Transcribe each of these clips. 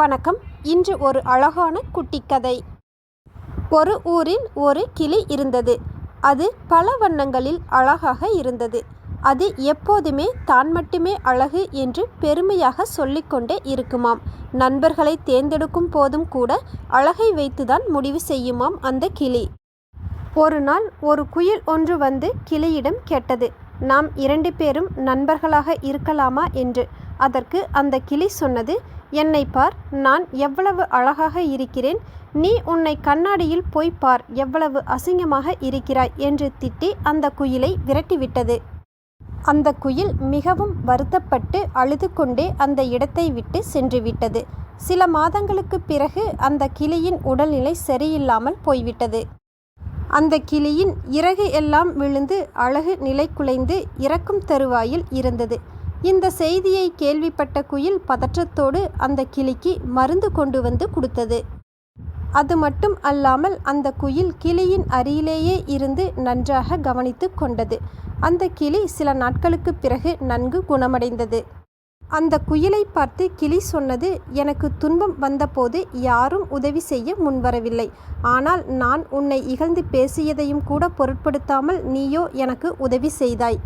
வணக்கம். இன்று ஒரு அழகான குட்டிக்கதை. கதை ஒரு ஊரில் ஒரு கிளி இருந்தது. அது பல வண்ணங்களில் அழகாக இருந்தது. அது எப்போதுமே தான் மட்டுமே அழகு என்று பெருமையாக சொல்லிக்கொண்டே இருக்குமாம். நண்பர்களை தேர்ந்தெடுக்கும் போதும் கூட அழகை வைத்துதான் முடிவு செய்யுமாம் அந்த கிளி. ஒரு நாள் ஒரு குயில் ஒன்று வந்து கிளியிடம் கேட்டது. நாம் இரண்டு பேரும் நண்பர்களாக இருக்கலாமா? என்று. அதற்கு அந்த கிளி சொன்னது என்னை பார் நான் எவ்வளவு அழகாக இருக்கிறேன் நீ உன்னை கண்ணாடியில் போய் பார் எவ்வளவு அசிங்கமாக இருக்கிறாய் என்று திட்டி அந்த குயிலை விரட்டிவிட்டது. அந்த குயில் மிகவும் வருத்தப்பட்டு அழுது கொண்டே அந்த இடத்தை விட்டு சென்று விட்டது சில மாதங்களுக்கு பிறகு அந்த கிளியின் உடல்நிலை சரியில்லாமல் போய்விட்டது. அந்த கிளியின் இறகு எல்லாம் விழுந்து அழகு நிலை குலைந்து இறக்கும் தருவாயில் இருந்தது. இந்த செய்தியை கேள்விப்பட்ட குயில் பதற்றத்தோடு அந்த கிளிக்கு மருந்து கொண்டு வந்து கொடுத்தது. அது மட்டும் அல்லாமல் அந்த குயில் கிளியின் அருகிலேயே இருந்து நன்றாக கவனித்து கொண்டது. அந்த கிளி சில நாட்களுக்கு பிறகு நன்கு குணமடைந்தது. அந்த குயிலை பார்த்து கிளி சொன்னது எனக்கு துன்பம் வந்தபோது யாரும் உதவி செய்ய முன்வரவில்லை. ஆனால் நான் உன்னை இகழ்ந்து பேசியதையும் கூட பொருட்படுத்தாமல் நீயோ எனக்கு உதவி செய்தாய்.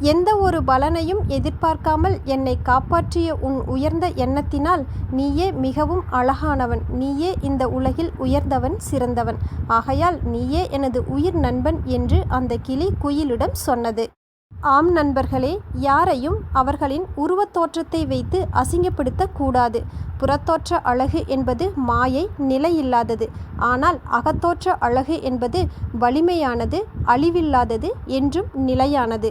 எந்த ஒரு பலனையும் எதிர்பார்க்காமல் என்னை காப்பாற்றிய உன் உயர்ந்த எண்ணத்தினால் நீயே மிகவும் அழகானவன். நீயே இந்த உலகில் உயர்ந்தவன் சிறந்தவன். ஆகையால் நீயே எனது உயிர் நண்பன் என்று அந்த கிளி குயிலிடம் சொன்னது. ஆம் நண்பர்களே யாரையும் அவர்களின் உருவத் தோற்றத்தை வைத்து அசிங்கப்படுத்தக்கூடாது புறத்தோற்ற அழகு என்பது மாயை நிலையில்லாதது ஆனால் அகத்தோற்ற அழகு என்பது வலிமையானது அழிவில்லாதது என்றும் நிலையானது.